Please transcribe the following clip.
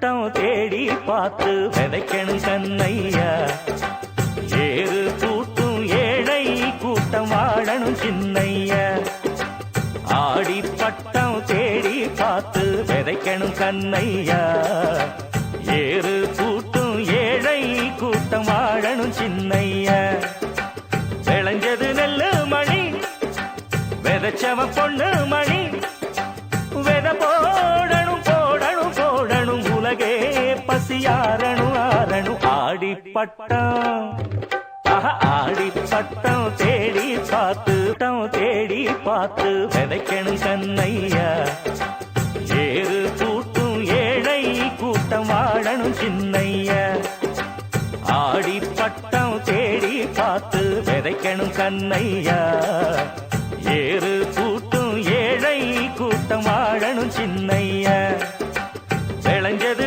பட்டம் தேடி பார்த்து விதைக்கணும் கண்ணையா? ஏறு கூட்டும் ஏழை கூட்டம் வாழணும் சின்னையா? ஆடி பட்டம் தேடி பார்த்து விதைக்கணும் கண்ணையா? ஏறு கூட்டும் ஏழை கூட்டம் வாழணும் சின்னையா? விளைஞ்சது நெல்லு மணி விதைச்சவ பொண்ணு மணி பசி ஆரணு ஆரணு ஆடிப்பட்டம் ஆடிப்பட்டம் தேடி பார்த்துட்டம் தேடி பார்த்து விதைக்கணும் கண்ணையா. ஏறு கூட்டும் ஏழை கூட்டம் வாழணும் சின்னையா. ஆடிப்பட்டம் தேடி பார்த்து விதைக்கணும் கண்ணையா. ஏறு கூட்டும் ஏழை கூட்டம் வாழணும் சின்னையா. விளைஞ்சது